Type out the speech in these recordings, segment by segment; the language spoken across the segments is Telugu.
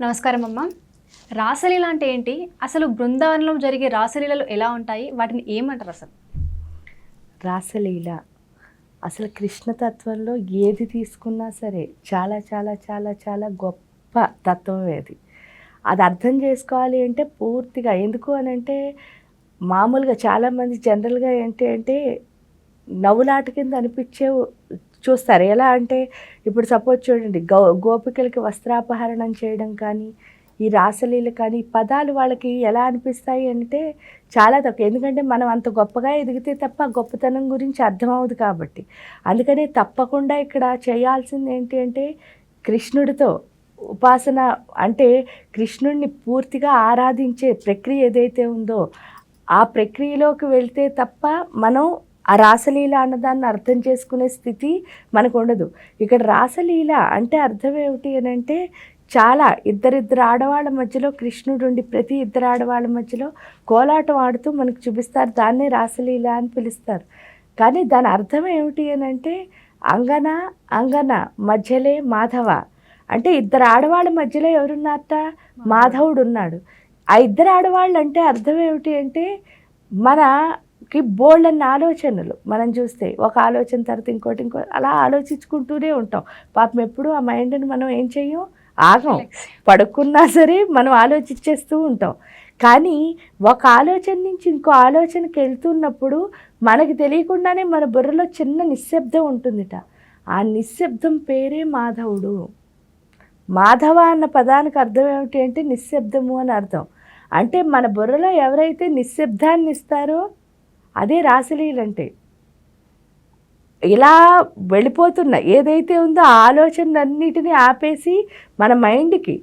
నమస్కారం అమ్మ. రాసలీల అంటే ఏంటి? అసలు బృందావనంలో జరిగే రాసలీలలు ఎలా ఉంటాయి? వాటిని ఏమంటారు అసలు? రాసలీల. అసలు కృష్ణతత్వంలో ఏది తీసుకున్నా సరే చాలా చాలా చాలా చాలా గొప్ప తత్వం అది. అది అర్థం చేసుకోవాలి అంటే పూర్తిగా. ఎందుకు అని అంటే మామూలుగా చాలామంది జనరల్గా ఏంటి అంటే నవ్వులాట కింద అనిపించే చూస్తారు. ఎలా అంటే ఇప్పుడు సపోజ్ చూడండి గో గోపికలకి వస్త్రాపహరణం చేయడం కానీ ఈ రాసలీలు కానీ పదాలు వాళ్ళకి ఎలా అనిపిస్తాయి అంటే చాలా తక్కువ. ఎందుకంటే మనం అంత గొప్పగా ఎదిగితే తప్ప గొప్పతనం గురించి అర్థమవుదు కాబట్టి. అందుకనే తప్పకుండా ఇక్కడ చేయాల్సింది ఏంటి అంటే కృష్ణుడితో ఉపాసన అంటే కృష్ణుడిని పూర్తిగా ఆరాధించే ప్రక్రియ ఏదైతే ఉందో ఆ ప్రక్రియలోకి వెళ్తే తప్ప మనం ఆ రాసలీల అన్నదాన్ని అర్థం చేసుకునే స్థితి మనకు ఉండదు ఇక్కడ రాసలీల అంటే అర్థం ఏమిటి అని అంటే చాలా ఇద్దరిద్దరు ఆడవాళ్ళ మధ్యలో కృష్ణుడు ఉండి ప్రతి ఇద్దరు ఆడవాళ్ళ మధ్యలో కోలాటం ఆడుతూ మనకు చూపిస్తారు. దాన్నే రాసలీల అని పిలుస్తారు. కానీ దాని అర్థం ఏమిటి అని అంటే అంగన అంగన మధ్యలే మాధవ. అంటే ఇద్దరు ఆడవాళ్ళ మధ్యలో ఎవరున్నారట? మాధవుడు. ఉన్నాడు ఆ ఇద్దరు ఆడవాళ్ళు అంటే అర్థం ఏమిటి అంటే మనకి బోల్డన్ని ఆలోచనలు. మనం చూస్తే ఒక ఆలోచన తర్వాత ఇంకోటి ఇంకో అలా ఆలోచించుకుంటూనే ఉంటాం. పాపం ఎప్పుడు ఆ మైండ్ని మనం ఏం చెయ్యం? ఆగం. పడుకున్నా సరే మనం ఆలోచించేస్తూ ఉంటాం. కానీ ఒక ఆలోచన నుంచి ఇంకో ఆలోచనకి వెళ్తున్నప్పుడు మనకి తెలియకుండానే మన బుర్రలో చిన్న నిశ్శబ్దం ఉంటుందిట. ఆ నిశ్శబ్దం పేరే మాధవుడు. మాధవ అన్న పదానికి అర్థం ఏమిటి అంటే నిశ్శబ్దము అని అర్థం. అంటే మన బుర్రలో ఎవరైతే నిశ్శబ్దాన్ని ఇస్తారో అదే రాసలీలంటే ఇలా వెళ్ళిపోతున్న ఏదైతే ఉందో ఆ ఆలోచనలన్నిటినీ ఆపేసి మన మైండ్కి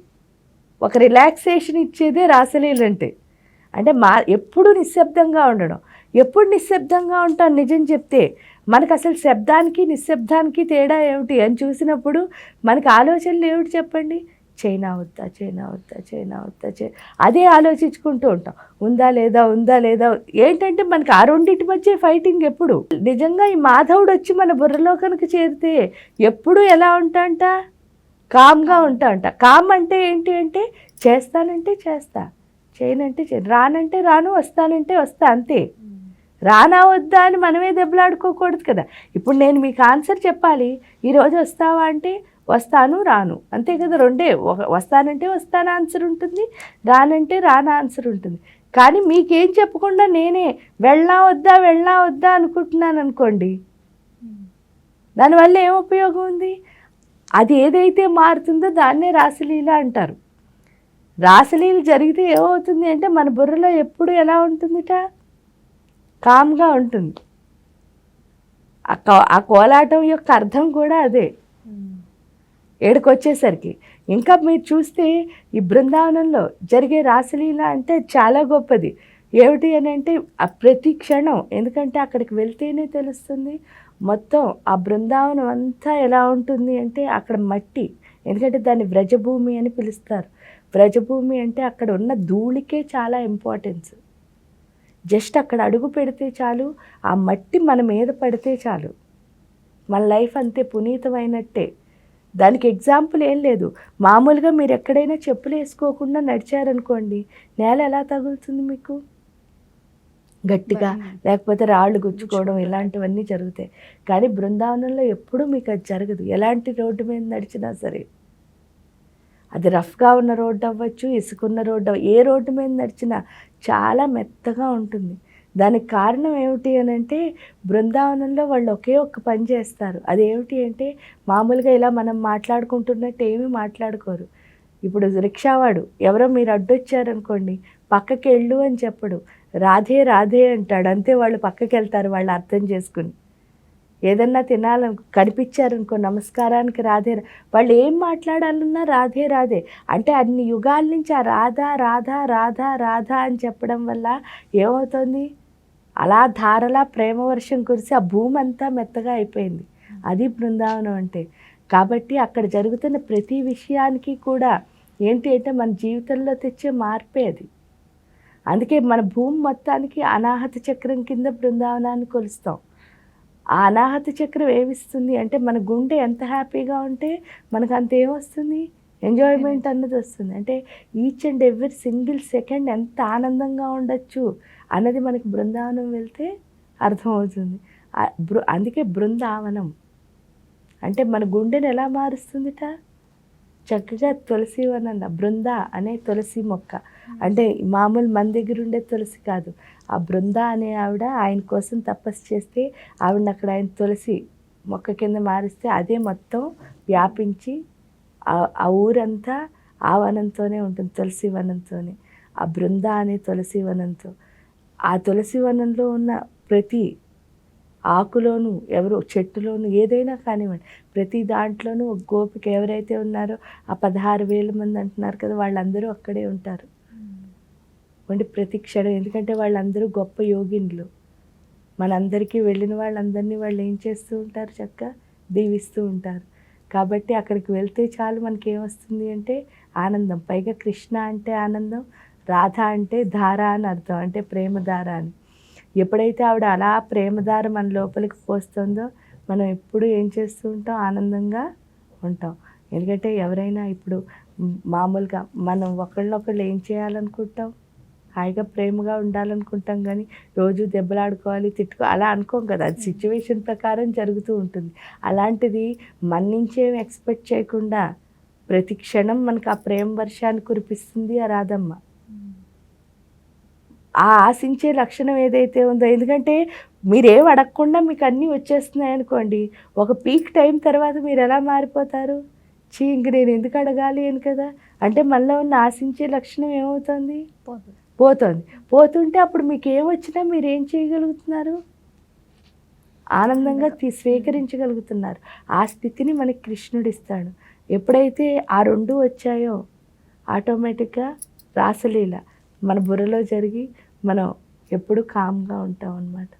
ఒక రిలాక్సేషన్ ఇచ్చేదే రాసలీలంటే అంటే మా ఎప్పుడు నిశ్శబ్దంగా ఉండడం. ఎప్పుడు నిశ్శబ్దంగా ఉంటాం నిజం చెప్తే మనకు అసలు శబ్దానికి నిశ్శబ్దానికి తేడా ఏమిటి అని చూసినప్పుడు మనకి ఆలోచనలు ఏమిటి చెప్పండి? చైనా వద్దా చైనా వద్దా చైనా వద్దా చే అదే ఆలోచించుకుంటూ ఉంటాం. ఉందా లేదా ఉందా లేదా ఏంటంటే మనకి ఆ రెండింటి మధ్య ఫైటింగ్ ఎప్పుడు? నిజంగా ఈ మాధవుడు వచ్చి మన బుర్రలో కనుక చేరితే ఎప్పుడు ఎలా ఉంటాంట? కామ్గా ఉంటాంట. కామ్ అంటే ఏంటి అంటే చేస్తానంటే చేస్తా చేయనంటే చే రానంటే రాను వస్తానంటే వస్తా అంతే. రానా వద్దా అని మనమే దెబ్బలాడుకోకూడదు కదా. ఇప్పుడు నేను మీకు ఆన్సర్ చెప్పాలి. ఈరోజు వస్తావా అంటే వస్తాను రాను. అంతే కదా రెండే. ఒక- వస్తానంటే వస్తాను ఆన్సర్ ఉంటుంది రానంటే రాను ఆన్సర్ ఉంటుంది. కానీ మీకేం చెప్పకుండా నేనే వెళ్ళా వద్దా వెళ్ళా వద్దా అనుకుంటున్నాను అనుకోండి. దానివల్ల ఏం ఉపయోగం ఉంది? అది ఏదైతే మారుతుందో దాన్నే రాసలీల అంటారు. రాసలీలు జరిగితే ఏమవుతుంది అంటే మన బుర్రలో ఎప్పుడు ఎలా ఉంటుందిట? కామ్గా ఉంటుంది. ఆ కో- ఆ కోలాటం యొక్క అర్థం కూడా అదే. ఏడుకొచ్చేసరికి. ఇంకా మీరు చూస్తే ఈ బృందావనంలో జరిగే రాసలీల అంటే చాలా గొప్పది. ఏమిటి అని అంటే ప్రతి క్షణం ఎందుకంటే అక్కడికి వెళ్తేనే తెలుస్తుంది మొత్తం ఆ బృందావనం అంతా ఎలా ఉంటుంది అంటే అక్కడ మట్టి ఎందుకంటే దాన్ని వ్రజభూమి అని పిలుస్తారు. వ్రజభూమి అంటే అక్కడ ఉన్న ధూళికే చాలా ఇంపార్టెన్స్ జస్ట్ అక్కడ అడుగు పెడితే చాలు ఆ మట్టి మన మీద పడితే చాలు. మన లైఫ్ అంతే పునీతమైనట్టే. దానికి ఎగ్జాంపుల్ ఏం లేదు. మామూలుగా మీరు ఎక్కడైనా చెప్పులు వేసుకోకుండా నడిచారనుకోండి నేల ఎలా తగులుతుంది మీకు? గట్టిగా లేకపోతే రాళ్ళు గుచ్చుకోవడం ఇలాంటివన్నీ జరుగుతాయి. కానీ బృందావనంలో ఎప్పుడూ మీకు అది జరగదు. ఎలాంటి రోడ్డు మీద నడిచినా సరే. అది రఫ్గా ఉన్న రోడ్డు అవ్వచ్చు ఇసుకున్న రోడ్డు అవ్వ ఏ రోడ్డు మీద నడిచినా చాలా మెత్తగా ఉంటుంది. దానికి కారణం ఏమిటి అని అంటే బృందావనంలో వాళ్ళు ఒకే ఒక్క పని చేస్తారు. అదేమిటి అంటే మామూలుగా ఇలా మనం మాట్లాడుకుంటున్నట్టు ఏమీ మాట్లాడుకోరు. ఇప్పుడు రిక్షావాడు ఎవరో మీరు అడ్డొచ్చారనుకోండి పక్కకి వెళ్ళు అని చెప్పడు. రాధే రాధే అంటాడు. అంతే వాళ్ళు పక్కకి వెళ్తారు వాళ్ళు అర్థం చేసుకుని. ఏదన్నా తినాలను కనిపించారనుకో నమస్కారానికి రాధే రా- వాళ్ళు ఏం మాట్లాడాలన్నా రాధే రాధే. అంటే అన్ని యుగాల నుంచి ఆ రాధా రాధా రాధా రాధా అని చెప్పడం వల్ల ఏమవుతుంది? అలా ధారలా ప్రేమ వర్షం కురిసి ఆ భూమి అంతా మెత్తగా అయిపోయింది. అది బృందావనం అంటే. కాబట్టి అక్కడ జరుగుతున్న ప్రతి విషయానికి కూడా ఏంటి అంటే మన జీవితంలో తెచ్చే మార్పే అది. అందుకే మన భూమి మొత్తానికి అనాహత చక్రం కింద బృందావనాన్ని కొలుస్తాం. ఆ అనాహత చక్రం ఏమిస్తుంది అంటే మన గుండె ఎంత హ్యాపీగా ఉంటే మనకు అంత ఏమొస్తుంది? ఎంజాయ్మెంట్ అన్నది వస్తుంది. అంటే each and every single second ఎంత ఆనందంగా ఉండొచ్చు? అన్నది మనకి బృందావనం వెళ్తే అర్థమవుతుంది. బృ అందుకే బృందావనం. అంటే మన గుండెని ఎలా మారుస్తుందిట? చక్కగా తులసి వనంద బృంద అనే తులసి మొక్క. అంటే మామూలు మన దగ్గర ఉండే తులసి కాదు. ఆ బృంద అనే ఆవిడ ఆయన కోసం తపస్సు చేస్తే ఆవిడని అక్కడ ఆయన తులసి మొక్క కింద మారిస్తే అదే మొత్తం వ్యాపించి ఆ- ఆ ఊరంతా ఆ వనంతోనే ఉంటుంది తులసి వనంతోనే. ఆ బృంద అనే తులసి వనంతో. ఆ తులసి వనంలో ఉన్న ప్రతి ఆకులోను ఎవరు చెట్టులోను ఏదైనా కానివ్వండి ప్రతి దాంట్లోనూ ఒక గోపిక ఎవరైతే ఉన్నారో ఆ పదహారు వేల మంది అంటున్నారు కదా వాళ్ళందరూ అక్కడే ఉంటారు. అంటే ప్రతి క్షణం ఎందుకంటే వాళ్ళందరూ గొప్ప యోగిన్లు. మనందరికీ వెళ్ళిన వాళ్ళందరినీ వాళ్ళు ఏం చేస్తూ ఉంటారు చక్కగా? దీవిస్తూ ఉంటారు. కాబట్టి అక్కడికి వెళ్తే చాలు మనకి ఏమొస్తుంది అంటే ఆనందం. పైగా కృష్ణ అంటే ఆనందం. రాధ అంటే ధార అని అర్థం అంటే ప్రేమధార అని. ఎప్పుడైతే ఆవిడ అలా ప్రేమధార మన లోపలికి పోస్తుందో మనం ఎప్పుడు ఏం చేస్తూ ఉంటాం? ఆనందంగా ఉంటాం. ఎందుకంటే ఎవరైనా ఇప్పుడు మామూలుగా మనం ఒకళ్ళొకళ్ళు ఏం చేయాలనుకుంటాం? హాయిగా ప్రేమగా ఉండాలనుకుంటాం కానీ రోజు దెబ్బలాడుకోవాలి తిట్టుకో అలా అనుకోం కదా. అది సిచ్యువేషన్ ప్రకారం జరుగుతూ ఉంటుంది. అలాంటిది మన నుంచేం ఎక్స్పెక్ట్ చేయకుండా ప్రతి క్షణం మనకు ఆ ప్రేమ వర్షాన్ని కురిపిస్తుంది ఆ రాధమ్మ. ఆ ఆశించే లక్షణం ఏదైతే ఉందో ఎందుకంటే మీరేం అడగకుండా మీకు అన్నీ వచ్చేస్తున్నాయి అనుకోండి. ఒక పీక్ టైం తర్వాత మీరు ఎలా మారిపోతారు? చీ ఇంక నేను ఎందుకు అడగాలి అని కదా? అంటే మనలో ఉన్న ఆశించే లక్షణం ఏమవుతుంది? పోతుంది. పోతుంది. పోతుంటే అప్పుడు మీకు ఏం వచ్చినా మీరు ఏం చేయగలుగుతున్నారు? ఆనందంగా తీ స్వీకరించగలుగుతున్నారు. ఆ స్థితిని మనకి కృష్ణుడు ఇస్తాడు. ఎప్పుడైతే ఆ రెండు వచ్చాయో ఆటోమేటిక్గా రాసలీల మన బుర్రలో జరిగి మనం ఎప్పుడు కామ్గా ఉంటాం అన్నమాట.